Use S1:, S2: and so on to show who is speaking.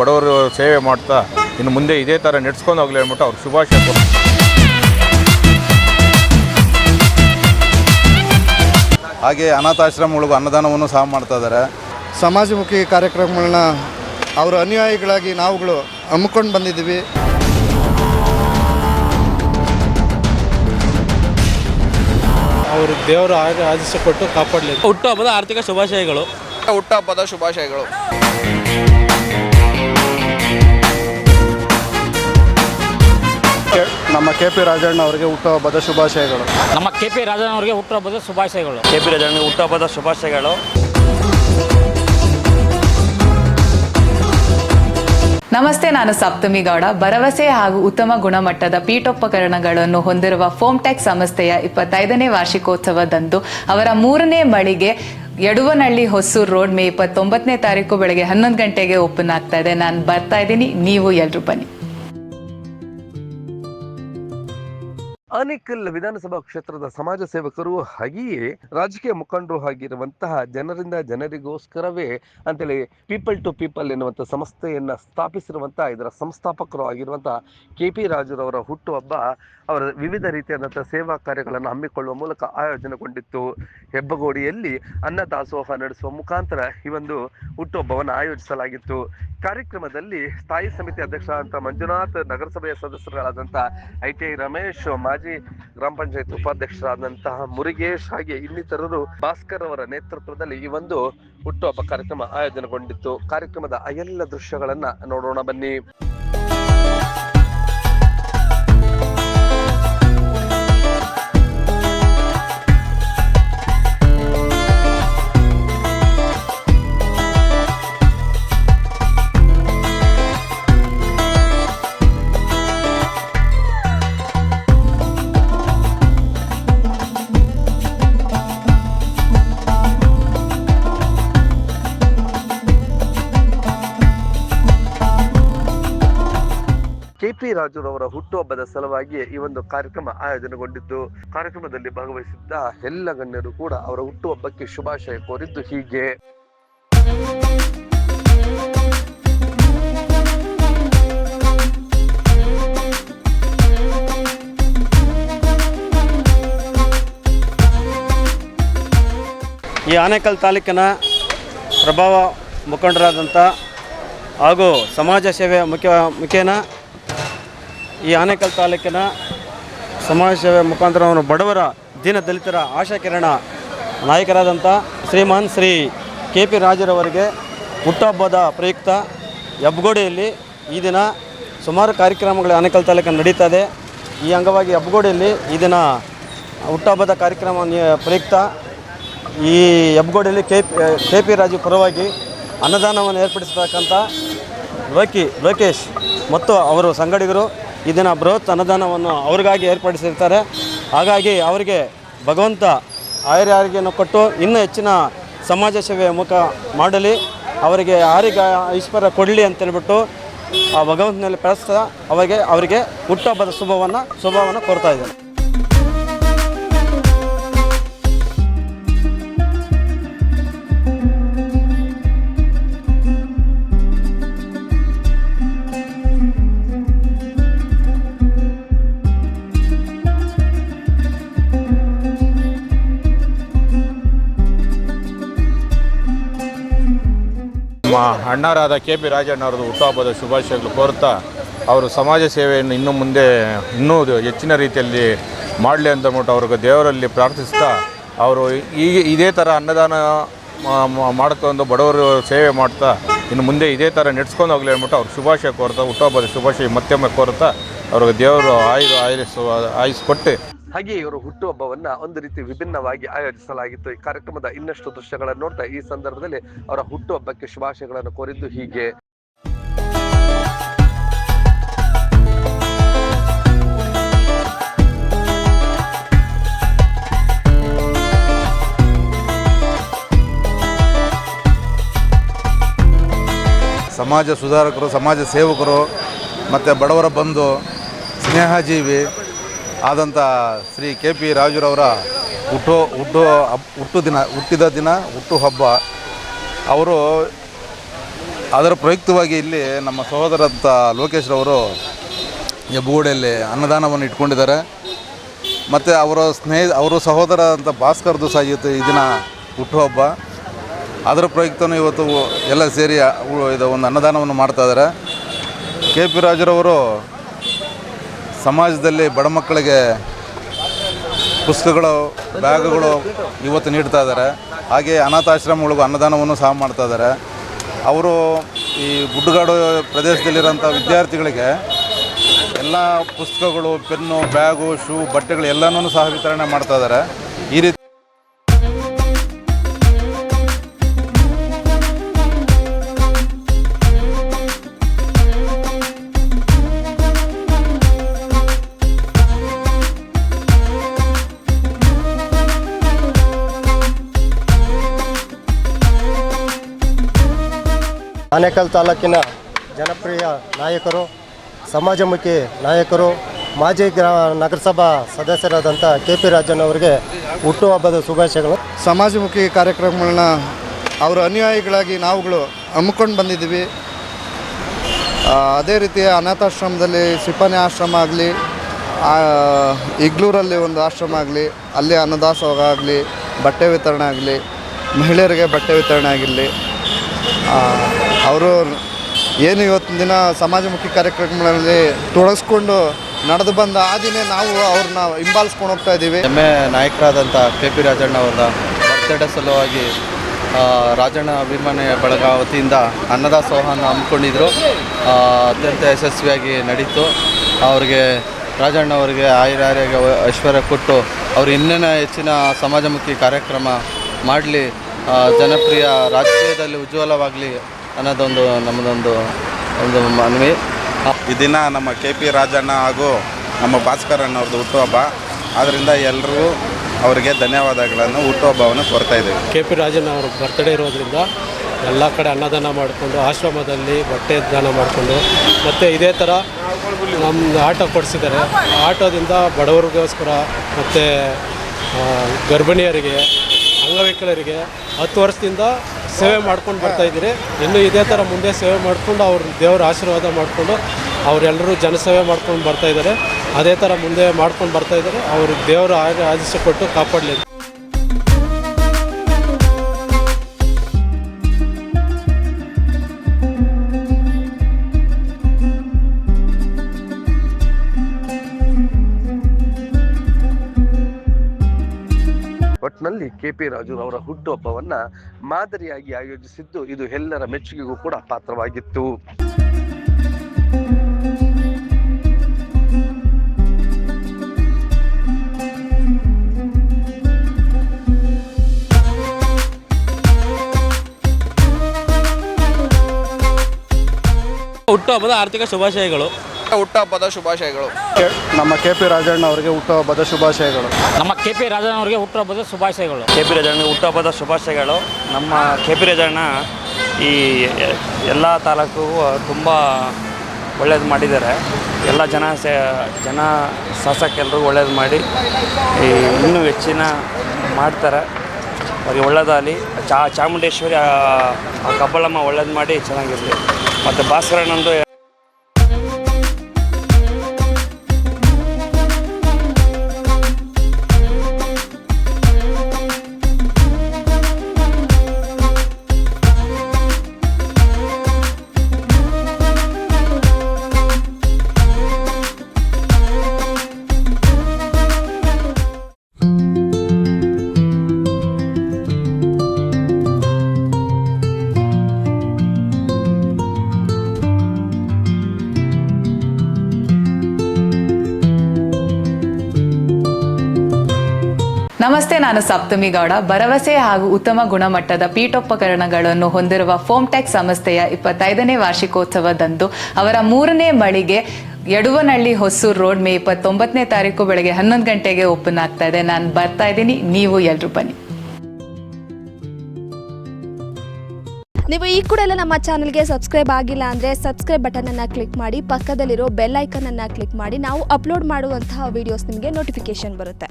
S1: ಬಡವರು ಸೇವೆ ಮಾಡ್ತಾ ಇನ್ನು ಮುಂದೆ ಇದೇ ಥರ ನಡೆಸ್ಕೊಂಡು ಹೋಗ್ಲಿ ಅಂದ್ಬಿಟ್ಟು ಅವ್ರು ಶುಭಾಶಯ ಕೊಡ್ತಾರೆ
S2: ಹಾಗೆ ಅನಾಥಾಶ್ರಮಗಳಿಗೂ ಅನ್ನದಾನವನ್ನು ಸಹ ಮಾಡ್ತಾ ಇದ್ದಾರೆ.
S3: ಸಮಾಜಮುಖಿ ಕಾರ್ಯಕ್ರಮಗಳನ್ನ ಅವರ ಅನುಯಾಯಿಗಳಾಗಿ ನಾವುಗಳು ಹಮ್ಮಿಕೊಂಡು ಬಂದಿದ್ದೀವಿ.
S4: ಅವರು ದೇವರು ಆದೇಶ ಕೊಟ್ಟು ಕಾಪಾಡಲಿ
S5: ಹುಟ್ಟುಹಬ್ಬದ ಆರ್ಥಿಕ ಶುಭಾಶಯಗಳು.
S6: ಹುಟ್ಟುಹಬ್ಬದ ಶುಭಾಶಯಗಳು.
S3: ನಮ್ಮ ಕೆ ಪಿ ರಾಜಣ್ಣ ಅವರಿಗೆ ಹುಟ್ಟುಹಬ್ಬದ ಶುಭಾಶಯಗಳು.
S5: ನಮ್ಮ ಕೆ ಪಿ ರಾಜಣ್ಣ ಅವರಿಗೆ ಹುಟ್ಟುಹಬ್ಬದ ಶುಭಾಶಯಗಳು.
S7: ಕೆ ಪಿ ರಾಜಣ್ಣ ಹುಟ್ಟುಹಬ್ಬದ ಶುಭಾಶಯಗಳು.
S8: ನಮಸ್ತೆ ನಾನು ಸಪ್ತಮಿ ಗೌಡ. ಭರವಸೆ ಹಾಗೂ ಉತ್ತಮ ಗುಣಮಟ್ಟದ ಪೀಠೋಪಕರಣಗಳನ್ನು ಹೊಂದಿರುವ ಫೋಮ್ಟೆಕ್ ಸಂಸ್ಥೆಯ ಇಪ್ಪತ್ತೈದನೇ ವಾರ್ಷಿಕೋತ್ಸವದಂದು ಅವರ ಮೂರನೇ ಮಳಿಗೆ ಯಡುವನಹಳ್ಳಿ ಹೊಸೂರು ರೋಡ್ ಮೇ ಇಪ್ಪತ್ತೊಂಬತ್ತನೇ ತಾರೀಕು ಬೆಳಗ್ಗೆ ಹನ್ನೊಂದು ಗಂಟೆಗೆ ಓಪನ್ ಆಗ್ತಾ ಇದೆ. ನಾನು ಬರ್ತಾ ಇದ್ದೀನಿ ನೀವು ಎಲ್ಲರೂ ಬನ್ನಿ.
S9: ಆನೇಕಲ್ ವಿಧಾನಸಭಾ ಕ್ಷೇತ್ರದ ಸಮಾಜ ಸೇವಕರು ಹಾಗೆಯೇ ರಾಜಕೀಯ ಮುಖಂಡರು ಆಗಿರುವಂತಹ ಜನರಿಂದ ಜನರಿಗೋಸ್ಕರವೇ ಅಂತೇಳಿ ಪೀಪಲ್ ಟು ಪೀಪಲ್ ಎನ್ನುವಂಥ ಸಂಸ್ಥೆಯನ್ನು ಸ್ಥಾಪಿಸಿರುವಂತಹ, ಇದರ ಸಂಸ್ಥಾಪಕರು ಆಗಿರುವಂತಹ ಕೆ ಪಿ ರಾಜುರವರ ಹುಟ್ಟುಹಬ್ಬ ಅವರ ವಿವಿಧ ರೀತಿಯಾದಂಥ ಸೇವಾ ಕಾರ್ಯಗಳನ್ನು ಹಮ್ಮಿಕೊಳ್ಳುವ ಮೂಲಕ ಆಯೋಜನೆಗೊಂಡಿತ್ತು. ಹೆಬ್ಬಗೋಡಿಯಲ್ಲಿ ಅನ್ನದಾಸೋಹ ನಡೆಸುವ ಮುಖಾಂತರ ಈ ಒಂದು ಹುಟ್ಟುಹಬ್ಬವನ್ನು ಆಯೋಜಿಸಲಾಗಿತ್ತು. ಕಾರ್ಯಕ್ರಮದಲ್ಲಿ ಸ್ಥಾಯಿ ಸಮಿತಿ ಅಧ್ಯಕ್ಷರಾದಂಥ ಮಂಜುನಾಥ್, ನಗರಸಭೆಯ ಸದಸ್ಯರುಗಳಾದಂಥ ಐ ಟಿ ಐ ರಮೇಶ್, ಮಾಜಿ ಗ್ರಾಮ ಪಂಚಾಯತ್ ಉಪಾಧ್ಯಕ್ಷರಾದಂತಹ ಮುರುಗೇಶ್ ಹಾಗೆ ಇನ್ನಿತರರು ಭಾಸ್ಕರ್ ಅವರ ನೇತೃತ್ವದಲ್ಲಿ ಈ ಒಂದು ಹುಟ್ಟುಹಬ್ಬ ಕಾರ್ಯಕ್ರಮ ಆಯೋಜನೆಗೊಂಡಿತ್ತು. ಕಾರ್ಯಕ್ರಮದ ಎಲ್ಲ ದೃಶ್ಯಗಳನ್ನ ನೋಡೋಣ ಬನ್ನಿ. ರಾಜುರವರ ಹುಟ್ಟುಹಬ್ಬದ ಸಲುವಾಗಿ ಈ ಒಂದು ಕಾರ್ಯಕ್ರಮ ಆಯೋಜನೆಗೊಂಡಿದ್ದು, ಕಾರ್ಯಕ್ರಮದಲ್ಲಿ ಭಾಗವಹಿಸಿದ್ದ ಎಲ್ಲ ಗಣ್ಯರು ಕೂಡ ಅವರ ಹುಟ್ಟುಹಬ್ಬಕ್ಕೆ ಶುಭಾಶಯ ಕೋರಿದ್ದು ಹೀಗೆ.
S7: ಈ ಆನೇಕಲ್ ತಾಲೂಕಿನ ಪ್ರಭಾವ ಮುಖಂಡರಾದಂಥ ಹಾಗೂ ಸಮಾಜ ಸೇವೆ ಮುಖ್ಯ ಮುಖೇನ ಈ ಆನೇಕಲ್ ತಾಲೂಕಿನ ಸಮಾಜ ಸೇವೆ ಮುಖಾಂತರ ಅವರು ಬಡವರ ದೀನ ದಲಿತರ ಆಶಾ ಕಿರಣ ನಾಯಕರಾದಂಥ ಶ್ರೀಮಾನ್ ಶ್ರೀ ಕೆ ಪಿ ರಾಜರವರಿಗೆ ಹುಟ್ಟುಹಬ್ಬದ ಪ್ರಯುಕ್ತ ಹೆಬ್ಗೋಡೆಯಲ್ಲಿ ಈ ದಿನ ಸುಮಾರು ಕಾರ್ಯಕ್ರಮಗಳು ಆನೇಕಲ್ ತಾಲೂಕಿನ ನಡೀತಾ ಇದೆ. ಈ ಅಂಗವಾಗಿ ಹೆಬ್ಗೋಡೆಯಲ್ಲಿ ಈ ದಿನ ಹುಟ್ಟುಹಬ್ಬದ ಕಾರ್ಯಕ್ರಮ ಪ್ರಯುಕ್ತ ಈ ಹೆಬ್ಗೋಡೆಯಲ್ಲಿ K P K P Raju ಪರವಾಗಿ ಅನ್ನದಾನವನ್ನು ಏರ್ಪಡಿಸತಕ್ಕಂಥ ಲೋಕಿ, ಲೋಕೇಶ್ ಮತ್ತು ಅವರು ಸಂಗಡಿಗರು ಈ ದಿನ ಬೃಹತ್ ಅನುದಾನವನ್ನು ಅವ್ರಿಗಾಗಿ ಏರ್ಪಡಿಸಿರ್ತಾರೆ. ಹಾಗಾಗಿ ಅವರಿಗೆ ಭಗವಂತ ಆಯುರ್ಯಾರಿಗೆಯನ್ನು ಕೊಟ್ಟು ಇನ್ನೂ ಹೆಚ್ಚಿನ ಸಮಾಜ ಸೇವೆ ಮುಖ ಮಾಡಲಿ. ಅವರಿಗೆ ಆರೋಗ್ಯ ಐಶ್ವರ್ಯ ಕೊಡಲಿ ಅಂತೇಳ್ಬಿಟ್ಟು ಆ ಭಗವಂತನಲ್ಲಿ ಪ್ರಾರ್ಥಿಸ್ತಾ ಅವರಿಗೆ ಅವರಿಗೆ ಹುಟ್ಟುಹಬ್ಬದ ಶುಭವನ್ನು ಶುಭವನ್ನು ಕೊಡ್ತಾ ಇದ್ದಾರೆ
S1: ಅಣ್ಣರಾದ ಕೆ ಪಿ ರಾಜಣ್ಣವ್ರದ್ದು ಹುಟ್ಟುಹಬ್ಬದ ಶುಭಾಶಯಗಳು ಕೋರ್ತಾ, ಅವರು ಸಮಾಜ ಸೇವೆಯನ್ನು ಇನ್ನು ಮುಂದೆ ಇನ್ನೂ ಹೆಚ್ಚಿನ ರೀತಿಯಲ್ಲಿ ಮಾಡಲಿ ಅಂತ ಅಂದ್ಬಿಟ್ಟು ಅವ್ರಿಗೆ ದೇವರಲ್ಲಿ ಪ್ರಾರ್ಥಿಸ್ತಾ, ಅವರು ಈಗ ಇದೇ ಥರ ಅನ್ನದಾನ ಮಾಡ್ಕೊಂಡು ಬಡವರು ಸೇವೆ ಮಾಡ್ತಾ, ಇನ್ನು ಮುಂದೆ ಇದೇ ಥರ ನಡೆಸ್ಕೊಂಡು ಹೋಗ್ಲಿ ಅಂದ್ಬಿಟ್ಟು ಅವ್ರಿಗೆ ಶುಭಾಶಯ ಕೋರ್ತಾ, ಹುಟ್ಟುಹಬ್ಬದ ಶುಭಾಶಯ ಮತ್ತೊಮ್ಮೆ ಕೋರ್ತಾ, ಅವ್ರಿಗೆ ದೇವರು ಆಯು ಆಯಿಸುವ ಆಯುಸ್ ಕೊಟ್ಟು
S9: ಹಾಗೆ ಇವರು ಹುಟ್ಟುಹಬ್ಬವನ್ನ ಒಂದು ರೀತಿ ವಿಭಿನ್ನವಾಗಿ ಆಯೋಜಿಸಲಾಗಿತ್ತು. ಈ ಕಾರ್ಯಕ್ರಮದ ಇನ್ನಷ್ಟು ದೃಶ್ಯಗಳನ್ನು ನೋಡ್ತಾ ಈ ಸಂದರ್ಭದಲ್ಲಿ ಅವರ ಹುಟ್ಟುಹಬ್ಬಕ್ಕೆ ಶುಭಾಶಯಗಳನ್ನು ಕೋರಿದ್ದು ಹೀಗೆ.
S2: ಸಮಾಜ ಸುಧಾರಕರು, ಸಮಾಜ ಸೇವಕರು, ಮತ್ತು ಬಡವರ ಬಂಧು, ಸ್ನೇಹಜೀವಿ ಆದಂಥ ಶ್ರೀ ಕೆ ಪಿ ರಾಜುರವರ ಹುಟ್ಟು ಹುಟ್ಟು ಹುಟ್ಟು ದಿನ, ಹುಟ್ಟಿದ ದಿನ, ಹುಟ್ಟು ಹಬ್ಬ. ಅವರು ಅದರ ಪ್ರಯುಕ್ತವಾಗಿ ಇಲ್ಲಿ ನಮ್ಮ ಸಹೋದರಂತ ಲೋಕೇಶ್ರವರು ರವರು ಹೆಬ್ಬಗೋಡಿಯಲ್ಲಿ ಅನ್ನದಾನವನ್ನು ಇಟ್ಕೊಂಡಿದ್ದಾರೆ. ಮತ್ತು ಅವರ ಸ್ನೇಹ, ಅವರು ಸಹೋದರ ಅಂತ ಭಾಸ್ಕರ್ದು ಸಹ ಇವತ್ತು ಈ ದಿನ ಹುಟ್ಟುಹಬ್ಬ ಅದರ ಪ್ರಯುಕ್ತನೂ ಇವತ್ತು ಎಲ್ಲ ಸೇರಿ ಇದು ಒಂದು ಅನ್ನದಾನವನ್ನು ಮಾಡ್ತಾ ಇದ್ದಾರೆ. ಕೆ ಪಿ ರಾಜರವರು ಸಮಾಜದಲ್ಲಿ ಬಡ ಮಕ್ಕಳಿಗೆ ಪುಸ್ತಕಗಳು, ಬ್ಯಾಗುಗಳು ಇವತ್ತು ನೀಡ್ತಾ ಇದ್ದಾರೆ. ಹಾಗೆ ಅನಾಥಾಶ್ರಮಗಳಿಗೂ ಅನ್ನದಾನವನ್ನು ಸಹ ಮಾಡ್ತಾ ಇದ್ದಾರೆ. ಅವರು ಈ ಗುಡ್ಡಗಾಡು ಪ್ರದೇಶದಲ್ಲಿರೋಂಥ ವಿದ್ಯಾರ್ಥಿಗಳಿಗೆ ಎಲ್ಲ ಪುಸ್ತಕಗಳು, ಪೆನ್ನು, ಬ್ಯಾಗು, ಶೂ, ಬಟ್ಟೆಗಳು ಎಲ್ಲನೂ ಸಹ ವಿತರಣೆ ಮಾಡ್ತಾ ಇದ್ದಾರೆ. ಈ ರೀತಿ
S3: ಆನೇಕಲ್ ತಾಲೂಕಿನ ಜನಪ್ರಿಯ ನಾಯಕರು, ಸಮಾಜಮುಖಿ ನಾಯಕರು, ಮಾಜಿ ಗ್ರಾ ನಗರಸಭಾ ಸದಸ್ಯರಾದಂಥ ಕೆ ಪಿ ರಾಜನ್ ಅವರಿಗೆ ಹುಟ್ಟುಹಬ್ಬದ ಶುಭಾಶಯಗಳು. ಸಮಾಜಮುಖಿ ಕಾರ್ಯಕ್ರಮಗಳನ್ನ ಅವರ ಅನುಯಾಯಿಗಳಾಗಿ ನಾವುಗಳು ಹಮ್ಮಿಕೊಂಡು ಬಂದಿದ್ದೀವಿ. ಅದೇ ರೀತಿ ಅನಾಥಾಶ್ರಮದಲ್ಲಿ ಸಿಪಾನಿ ಆಶ್ರಮ ಆಗಲಿ ಇಗ್ಲೂರಲ್ಲಿ ಒಂದು ಆಶ್ರಮ ಆಗಲಿ, ಅಲ್ಲಿ ಅನ್ನದಾಸೋಹ ಆಗಲಿ, ಬಟ್ಟೆ ವಿತರಣೆ ಆಗಲಿ, ಮಹಿಳೆಯರಿಗೆ ಬಟ್ಟೆ ವಿತರಣೆ ಆಗಿರಲಿ ಅವರು ಏನು ಇವತ್ತಿನ ದಿನ ಸಮಾಜಮುಖಿ ಕಾರ್ಯಕ್ರಮಗಳಲ್ಲಿ ತೊಡಗಿಸ್ಕೊಂಡು ನಡೆದು ಬಂದ ಆ ದಿನ ನಾವು ಅವ್ರನ್ನ ಹಿಂಬಾಲಿಸ್ಕೊಂಡು ಹೋಗ್ತಾ ಇದ್ದೀವಿ. ಹೆಮ್ಮೆ ನಾಯಕರಾದಂಥ ಕೆ ಪಿ ರಾಜಣ್ಣ ಅವರ ಬರ್ತ್ಡೇ ಸಲುವಾಗಿ ರಾಜಣ್ಣ ಅಭಿಮಾನಿ ಬಳಗ ವತಿಯಿಂದ ಅನ್ನದಾಸೋಹನ ಹಮ್ಮಿಕೊಂಡಿದ್ರು. ಅತ್ಯಂತ ಯಶಸ್ವಿಯಾಗಿ ನಡೀತು. ಅವರಿಗೆ, ರಾಜಣ್ಣ ಅವರಿಗೆ ಆಯುರ ಆರೋಗ್ಯ ಐಶ್ವರ್ಯ ಕೊಟ್ಟು ಅವರು ಇನ್ನೇನು ಹೆಚ್ಚಿನ ಸಮಾಜಮುಖಿ ಕಾರ್ಯಕ್ರಮ ಮಾಡಲಿ. ಜನಪ್ರಿಯ ರಾಜಕೀಯದಲ್ಲಿ ಉಜ್ವಲವಾಗಲಿ. ಅನ್ನೋದೊಂದು ನಮ್ಮದೊಂದು ಒಂದು ಮನವಿ.
S2: ಈ ದಿನ ನಮ್ಮ ಕೆ ಪಿ ರಾಜಣ್ಣ ಹಾಗೂ ನಮ್ಮ ಭಾಸ್ಕರ್ ಅಣ್ಣವ್ರದ್ದು ಹುಟ್ಟುಹಬ್ಬ. ಆದ್ದರಿಂದ ಎಲ್ಲರೂ ಅವರಿಗೆ ಧನ್ಯವಾದಗಳನ್ನು ಹುಟ್ಟುಹಬ್ಬವನ್ನು ಕೋರ್ತಾ ಇದ್ದೇವೆ.
S4: ಕೆ ಪಿ ರಾಜಣ್ಣ ಅವ್ರ ಬರ್ತ್ಡೇ ಇರೋದ್ರಿಂದ ಎಲ್ಲ ಕಡೆ ಅನ್ನದಾನ ಮಾಡಿಕೊಂಡು ಆಶ್ರಮದಲ್ಲಿ ಬಟ್ಟೆ ದಾನ ಮಾಡಿಕೊಂಡು ಮತ್ತು ಇದೇ ಥರ ನಮ್ಮ ಆಟೋ ಕೊಡಿಸಿದ್ದಾರೆ. ಆಟೋದಿಂದ ಬಡವರಿಗೋಸ್ಕರ ಮತ್ತು ಗರ್ಭಿಣಿಯರಿಗೆ ಅಂಗವಿಕಲರಿಗೆ ಹತ್ತು ವರ್ಷದಿಂದ ಸೇವೆ ಮಾಡ್ಕೊಂಡು ಬರ್ತಾ ಇದ್ದೀರಿ. ಇನ್ನೂ ಇದೇ ಥರ ಮುಂದೆ ಸೇವೆ ಮಾಡಿಕೊಂಡು ಅವ್ರ ದೇವರ ಆಶೀರ್ವಾದ ಮಾಡಿಕೊಂಡು ಅವರೆಲ್ಲರೂ ಜನಸೇವೆ ಮಾಡ್ಕೊಂಡು ಬರ್ತಾ ಇದ್ದಾರೆ. ಅದೇ ಥರ ಮುಂದೆ ಮಾಡ್ಕೊಂಡು ಬರ್ತಾ ಇದ್ದಾರೆ. ಅವ್ರಿಗೆ ದೇವರ ಆದೇಶ ಕೊಟ್ಟು ಕಾಪಾಡಲಿ
S9: ಒಟ್ಟಿನಲ್ಲಿ ಕೆ ಪಿ ರಾಜು ಅವರ ಹುಟ್ಟುಹಬ್ಬವನ್ನ ಮಾದರಿಯಾಗಿ ಆಯೋಜಿಸಿದ್ದು ಇದು ಎಲ್ಲರ ಮೆಚ್ಚುಗೆಗೂ ಕೂಡ ಪಾತ್ರವಾಗಿತ್ತು.
S5: ಹುಟ್ಟುಹಬ್ಬದ ಆರ್ಥಿಕ ಶುಭಾಶಯಗಳು.
S6: ಹುಟ್ಟುಹಬ್ಬದ ಶುಭಾಶಯಗಳು.
S3: ನಮ್ಮ ಕೆ ಪಿ ರಾಜಣ್ಣ ಅವರಿಗೆ ಹುಟ್ಟುಹಬ್ಬದ ಶುಭಾಶಯಗಳು.
S5: ನಮ್ಮ ಕೆ ಪಿ ರಾಜಣ್ಣ ಅವರಿಗೆ ಹುಟ್ಟುಹಬ್ಬದ ಶುಭಾಶಯಗಳು.
S7: ಕೆ ಪಿ ರಾಜಣ್ಣ ಹುಟ್ಟುಹಬ್ಬದ ಶುಭಾಶಯಗಳು. ನಮ್ಮ ಕೆ ಪಿ ರಾಜಣ್ಣ ಈ ಎಲ್ಲ ತಾಲೂಕು ತುಂಬ ಒಳ್ಳೇದು ಮಾಡಿದ್ದಾರೆ. ಎಲ್ಲ ಜನ ಸೇ ಜನ ಶಾಸಕರೆಲ್ಲರೂ ಒಳ್ಳೇದು ಮಾಡಿ ಈ ಇನ್ನೂ ಹೆಚ್ಚಿನ ಮಾಡ್ತಾರೆ. ಅವ್ರಿಗೆ ಒಳ್ಳೇದಾಗಲಿ. ಚಾ ಚಾಮುಂಡೇಶ್ವರಿ ಆ ಆ ಕಬ್ಬಳಮ್ಮ ಒಳ್ಳೇದು ಮಾಡಿ ಚೆನ್ನಾಗಿರಲಿ. ಮತ್ತು ಭಾಸ್ಕರಣ್ಣಂದು
S8: ನಮಸ್ತೆ, ನಾನು ಸಪ್ತಮಿ ಗೌಡ. ಭರವಸೆ ಹಾಗೂ ಉತ್ತಮ ಗುಣಮಟ್ಟದ ಪೀಠೋಪಕರಣಗಳನ್ನು ಹೊಂದಿರುವ ಫೋಮ್ಟೆಕ್ ಸಂಸ್ಥೆಯ ಇಪ್ಪತ್ತೈದನೇ ವಾರ್ಷಿಕೋತ್ಸವದಂದು ಅವರ ಮೂರನೇ ಮಳಿಗೆ ಯಡುವನಹಳ್ಳಿ ಹೊಸೂರು ರೋಡ್ ಮೇ ಇಪ್ಪತ್ತೊಂಬತ್ತನೇ ತಾರೀಕು ಬೆಳಗ್ಗೆ ಹನ್ನೊಂದು ಗಂಟೆಗೆ ಓಪನ್ ಆಗ್ತಾ ಇದೆ. ನಾನು ಬರ್ತಾ ಇದ್ದೀನಿ. ನೀವು ಎಲ್ಲರೂ ಬನ್ನಿ.
S10: ನೀವು ಈ ಕೂಡ ಎಲ್ಲ ನಮ್ಮ ಚಾನಲ್ಗೆ ಸಬ್ಸ್ಕ್ರೈಬ್ ಆಗಿಲ್ಲ ಅಂದರೆ ಸಬ್ಸ್ಕ್ರೈಬ್ ಬಟನನ್ನು ಕ್ಲಿಕ್ ಮಾಡಿ, ಪಕ್ಕದಲ್ಲಿರೋ ಬೆಲ್ ಐಕನನ್ನು ಕ್ಲಿಕ್ ಮಾಡಿ, ನಾವು ಅಪ್ಲೋಡ್ ಮಾಡುವಂತಹ ವೀಡಿಯೋಸ್ ನಿಮಗೆ ನೋಟಿಫಿಕೇಶನ್ ಬರುತ್ತೆ.